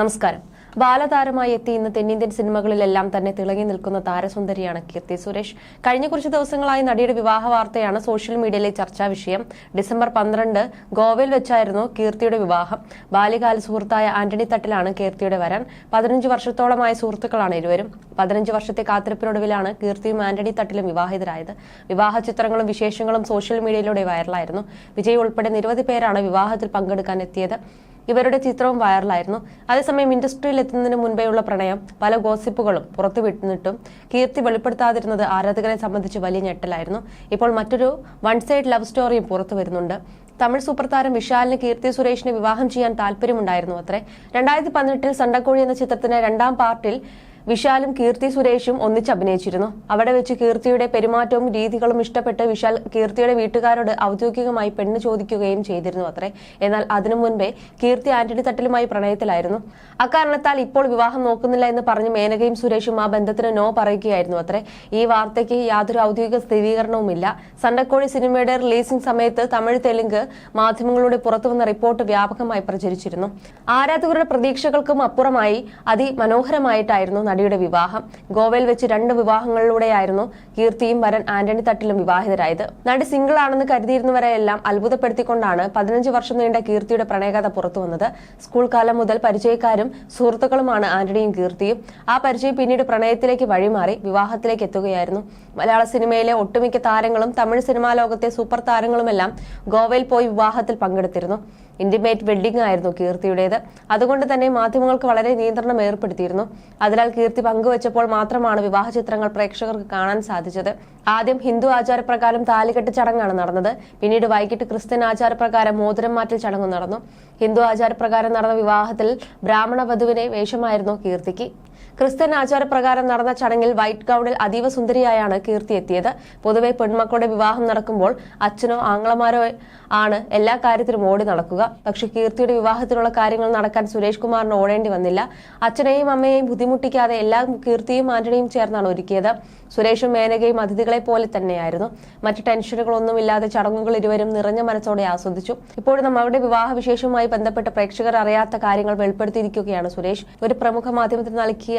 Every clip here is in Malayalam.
നമസ്കാരം. ബാലതാരമായി എത്തി ഇന്ന് തെന്നിന്ത്യൻ സിനിമകളിലെല്ലാം തന്നെ തിളങ്ങി നിൽക്കുന്ന താരസുന്ദരിയാണ് കീർത്തി സുരേഷ്. കഴിഞ്ഞ കുറച്ച് ദിവസങ്ങളായി നടിയുടെ വിവാഹ വാർത്തയാണ് സോഷ്യൽ മീഡിയയിലെ ചർച്ചാ വിഷയം. ഡിസംബർ പന്ത്രണ്ട് ഗോവയിൽ വെച്ചായിരുന്നു കീർത്തിയുടെ വിവാഹം. ബാല്യകാല സുഹൃത്തായ ആന്റണി തട്ടിലാണ് കീർത്തിയുടെ വരൻ. പതിനഞ്ച് വർഷത്തോളമായ സുഹൃത്തുക്കളാണ് ഇരുവരും. പതിനഞ്ച് വർഷത്തെ കാത്തിരിപ്പിനൊടുവിലാണ് കീർത്തിയും ആന്റണി തട്ടിലും വിവാഹിതരായത്. വിവാഹ ചിത്രങ്ങളും വിശേഷങ്ങളും സോഷ്യൽ മീഡിയയിലൂടെ വൈറലായിരുന്നു. വിജയ് ഉൾപ്പെടെ നിരവധി പേരാണ് വിവാഹത്തിൽ പങ്കെടുക്കാൻ എത്തിയത്. ഇവരുടെ ചിത്രവും വൈറലായിരുന്നു. അതേസമയം ഇൻഡസ്ട്രിയിൽ എത്തുന്നതിന് മുൻപേയുള്ള പ്രണയം പല ഗോസിപ്പുകളും പുറത്തുവിട്ടിട്ടും കീർത്തി വെളിപ്പെടുത്താതിരുന്നത് ആരാധകരെ സംബന്ധിച്ച് വലിയ ഞെട്ടലായിരുന്നു. ഇപ്പോൾ മറ്റൊരു വൺ സൈഡ് ലവ് സ്റ്റോറിയും പുറത്തു വരുന്നുണ്ട്. തമിഴ് സൂപ്പർ താരം വിശാലിന് കീർത്തി സുരേഷിനെ വിവാഹം ചെയ്യാൻ താല്പര്യമുണ്ടായിരുന്നു അത്രേ. രണ്ടായിരത്തി പതിനെട്ടിൽ സണ്ടക്കോഴി എന്ന ചിത്രത്തിന്റെ രണ്ടാം പാർട്ടിൽ വിശാലും കീർത്തി സുരേഷും ഒന്നിച്ച് അഭിനയിച്ചിരുന്നു. അവിടെ വെച്ച് കീർത്തിയുടെ പെരുമാറ്റവും രീതികളും ഇഷ്ടപ്പെട്ട് വിശാൽ കീർത്തിയുടെ വീട്ടുകാരോട് ഔദ്യോഗികമായി പെണ്ണ് ചോദിക്കുകയും ചെയ്തിരുന്നു അത്രേ. എന്നാൽ അതിനു മുൻപേ കീർത്തി ആന്റണി തട്ടിലുമായി പ്രണയത്തിലായിരുന്നു. അക്കാരണത്താൽ ഇപ്പോൾ വിവാഹം നോക്കുന്നില്ല എന്ന് പറഞ്ഞ് മേനകയും സുരേഷും ആ ബന്ധത്തിന് നോ പറയുകയായിരുന്നു അത്രേ. ഈ വാർത്തയ്ക്ക് യാതൊരു ഔദ്യോഗിക സ്ഥിരീകരണവുമില്ല സണ്ടക്കോഴി സിനിമയുടെ റിലീസിംഗ് സമയത്ത് തമിഴ് തെലുങ്ക് മാധ്യമങ്ങളിലൂടെ പുറത്തുവന്ന റിപ്പോർട്ട് വ്യാപകമായി പ്രചരിച്ചിരുന്നു. ആരാധകരുടെ പ്രതീക്ഷകൾക്കും അപ്പുറമായി അതിമനോഹരമായിട്ടായിരുന്നു നടിയുടെ വിവാഹം. ഗോവയിൽ വെച്ച് രണ്ട് വിവാഹങ്ങളിലൂടെയായിരുന്നു കീർത്തിയും വരൻ ആന്റണി തട്ടിലും വിവാഹിതരായത്. നടി സിംഗിൾ ആണെന്ന് കരുതിയിരുന്നവരെയെല്ലാം അത്ഭുതപ്പെടുത്തിക്കൊണ്ടാണ് പതിനഞ്ച് വർഷം നീണ്ട കീർത്തിയുടെ പ്രണയകഥ പുറത്തുവന്നത് സ്കൂൾ കാലം മുതൽ പരിചയക്കാരും സുഹൃത്തുക്കളുമാണ് ആന്റണിയും കീർത്തിയും. ആ പരിചയം പിന്നീട് പ്രണയത്തിലേക്ക് വഴിമാറി വിവാഹത്തിലേക്ക് എത്തുകയായിരുന്നു. മലയാള സിനിമയിലെ ഒട്ടുമിക്ക താരങ്ങളും തമിഴ് സിനിമാ ലോകത്തെ സൂപ്പർ താരങ്ങളുമെല്ലാം ഗോവയിൽ പോയി വിവാഹത്തിൽ പങ്കെടുത്തിരുന്നു. ഇന്റിമേറ്റ് വെഡ്ഡിംഗ് ആയിരുന്നു കീർത്തിയുടേത്. അതുകൊണ്ട് തന്നെ മാധ്യമങ്ങൾക്ക് വളരെ നിയന്ത്രണം ഏർപ്പെടുത്തിയിരുന്നു. അതിനാൽ കീർത്തി പങ്കുവച്ചപ്പോൾ മാത്രമാണ് വിവാഹ ചിത്രങ്ങൾ പ്രേക്ഷകർക്ക് കാണാൻ സാധിച്ചത്. ആദ്യം ഹിന്ദു ആചാരപ്രകാരം താലികെട്ട് ചടങ്ങാണ് നടന്നത്. പിന്നീട് വൈകിട്ട് ക്രിസ്ത്യൻ ആചാരപ്രകാരം മോതിരം മാറ്റൽ ചടങ്ങ് നടന്നു. ഹിന്ദു ആചാരപ്രകാരം നടന്ന വിവാഹത്തിൽ ബ്രാഹ്മണ വധുവിനെ വേഷമായിരുന്നു കീർത്തിക്ക്. ക്രിസ്ത്യൻ ആചാരപ്രകാരം നടന്ന ചടങ്ങിൽ വൈറ്റ് ഗൌണിൽ അതീവ സുന്ദരിയായാണ് കീർത്തി എത്തിയത്. പൊതുവെ പെൺമക്കളുടെ വിവാഹം നടക്കുമ്പോൾ അച്ഛനോ ആങ്ങളമാരോ ആണ് എല്ലാ കാര്യത്തിലും ഓടി നടക്കുക. പക്ഷെ കീർത്തിയുടെ വിവാഹത്തിനുള്ള കാര്യങ്ങൾ നടക്കാൻ സുരേഷ് കുമാറിന് ഓടേണ്ടി വന്നില്ല. അച്ഛനെയും അമ്മയെയും ബുദ്ധിമുട്ടിക്കാതെ എല്ലാ കീർത്തിയും ആന്റണിയും ചേർന്നാണ് ഒരുക്കിയത്. സുരേഷും മേനകയും അതിഥികളെ പോലെ തന്നെയായിരുന്നു. മറ്റ് ടെൻഷനുകളൊന്നുമില്ലാതെ ചടങ്ങുകൾ ഇരുവരും നിറഞ്ഞ മനസ്സോടെ ആസ്വദിച്ചു. ഇപ്പോഴും നമ്മളുടെ വിവാഹ വിശേഷവുമായി ബന്ധപ്പെട്ട് പ്രേക്ഷകർ അറിയാത്ത കാര്യങ്ങൾ വെളിപ്പെടുത്തിയിരിക്കുകയാണ് സുരേഷ്. ഒരു പ്രമുഖ മാധ്യമത്തിന് നൽകിയ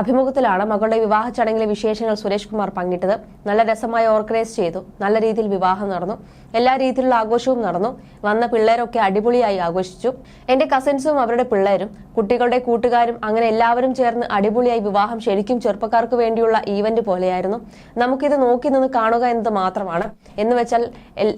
അഭിമുഖത്തിലാണ് മകളുടെ വിവാഹ ചടങ്ങിലെ വിശേഷങ്ങൾ സുരേഷ് കുമാർ പങ്കിട്ടത്. നല്ല രസമായി ഓർഗനൈസ് ചെയ്തു. നല്ല രീതിയിൽ വിവാഹം നടന്നു. എല്ലാ രീതിയിലുള്ള ആഘോഷവും നടന്നു. വന്ന പിള്ളേരൊക്കെ അടിപൊളിയായി ആഘോഷിച്ചു. എന്റെ കസിൻസും അവരുടെ പിള്ളേരും കുട്ടികളുടെ കൂട്ടുകാരും അങ്ങനെ എല്ലാവരും ചേർന്ന് അടിപൊളിയായി വിവാഹം ശരിക്കും ചെറുപ്പക്കാർക്ക് വേണ്ടിയുള്ള ഈവന്റ് പോലെയായിരുന്നു. നമുക്കിത് നോക്കി നിന്ന് കാണുക എന്നത് മാത്രമാണ്. എന്ന് വെച്ചാൽ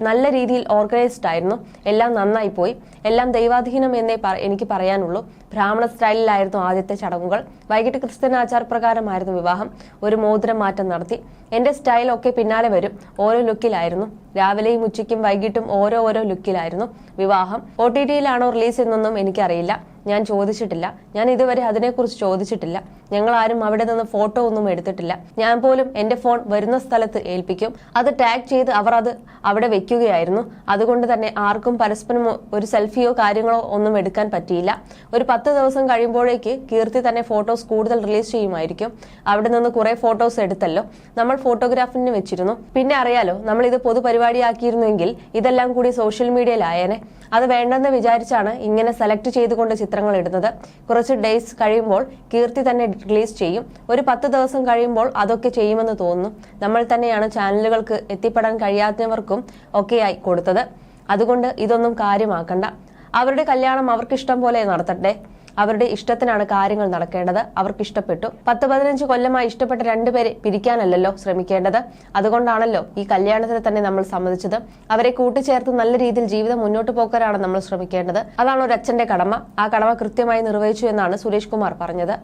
നല്ല രീതിയിൽ ഓർഗനൈസ്ഡ് ആയിരുന്നു. എല്ലാം നന്നായി പോയി. എല്ലാം ദൈവാധീനം എന്നേ എനിക്ക് പറയാനുള്ളൂ. ബ്രാഹ്മണ സ്റ്റൈലിലായിരുന്നു ആദ്യത്തെ ചടങ്ങുകൾ. വൈകിട്ട് ക്രിസ്ത്യൻ ആചാരപ്രകാരമായിരുന്നു വിവാഹം. ഒരു മോതിരം മാറ്റം നടത്തി. എന്റെ സ്റ്റൈലൊക്കെ പിന്നാലെ വരും. ഓരോ ലുക്കിലായിരുന്നു രാവിലെയും ഉച്ചയ്ക്കും വൈകിട്ടും ഓരോ ഓരോ ലുക്കിലായിരുന്നു വിവാഹം. ഒ ടി ടിയിലാണോ റിലീസ് എന്നൊന്നും എനിക്കറിയില്ല. ഞാൻ ചോദിച്ചിട്ടില്ല. ഞാൻ ഇതുവരെ അതിനെക്കുറിച്ച് ചോദിച്ചിട്ടില്ല. ഞങ്ങൾ ആരും അവിടെ നിന്ന് ഫോട്ടോ ഒന്നും എടുത്തിട്ടില്ല. ഞാൻ പോലും എന്റെ ഫോൺ വരുന്ന സ്ഥലത്ത് ഏൽപ്പിക്കും. അത് ടാഗ് ചെയ്ത് അവർ അത് അവിടെ വെക്കുകയായിരുന്നു. അതുകൊണ്ട് തന്നെ ആർക്കും പരസ്പരം ഒരു സെൽഫിയോ കാര്യങ്ങളോ ഒന്നും എടുക്കാൻ പറ്റിയില്ല. ഒരു പത്ത് ദിവസം കഴിയുമ്പോഴേക്ക് കീർത്തി തന്നെ ഫോട്ടോസ് കൂടുതൽ റിലീസ് ചെയ്യുമായിരിക്കും. അവിടെ നിന്ന് കുറെ ഫോട്ടോസ് എടുത്തല്ലോ. നമ്മൾ ഫോട്ടോഗ്രാഫിന് വെച്ചിരുന്നു. പിന്നെ അറിയാലോ നമ്മൾ ഇത് പൊതുപരിപാടിയാക്കിയിരുന്നെങ്കിൽ ഇതെല്ലാം കൂടി സോഷ്യൽ മീഡിയയിലായേനെ അത് വേണ്ടെന്ന് വിചാരിച്ചാണ് ഇങ്ങനെ സെലക്ട് ചെയ്തുകൊണ്ട് ചിത്രങ്ങൾ ഇടുന്നത്. കുറച്ച് ഡേയ്സ് കഴിയുമ്പോൾ കീർത്തി തന്നെ റിലീസ് ചെയ്യും. ഒരു പത്ത് ദിവസം കഴിയുമ്പോൾ അതൊക്കെ ചെയ്യുമെന്ന് തോന്നുന്നു. നമ്മൾ തന്നെയാണ് ചാനലുകൾക്ക് എത്തിപ്പെടാൻ കഴിയാത്തവർക്കും ഒക്കെയായി കൊടുത്തത്. അതുകൊണ്ട് ഇതൊന്നും കാര്യമാക്കണ്ട. അവരുടെ കല്യാണം അവർക്കിഷ്ടം പോലെ നടത്തട്ടെ. അവരുടെ ഇഷ്ടത്തിനാണ് കാര്യങ്ങൾ നടക്കേണ്ടത്. അവർക്ക് ഇഷ്ടപ്പെട്ടു പത്ത് പതിനഞ്ച് കൊല്ലമായി ഇഷ്ടപ്പെട്ട രണ്ടുപേരെ പിരിക്കാനല്ലല്ലോ ശ്രമിക്കേണ്ടത്. അതുകൊണ്ടാണല്ലോ ഈ കല്യാണത്തിന് തന്നെ നമ്മൾ സമ്മതിച്ചത്. അവരെ കൂട്ടിച്ചേർത്ത് നല്ല രീതിയിൽ ജീവിതം മുന്നോട്ട് പോക്കാനാണ് നമ്മൾ ശ്രമിക്കേണ്ടത്. അതാണ് ഒരു അച്ഛന്റെ കടമ. ആ കടമ കൃത്യമായി നിർവഹിച്ചു എന്നാണ് സുരേഷ് കുമാർ പറഞ്ഞത്.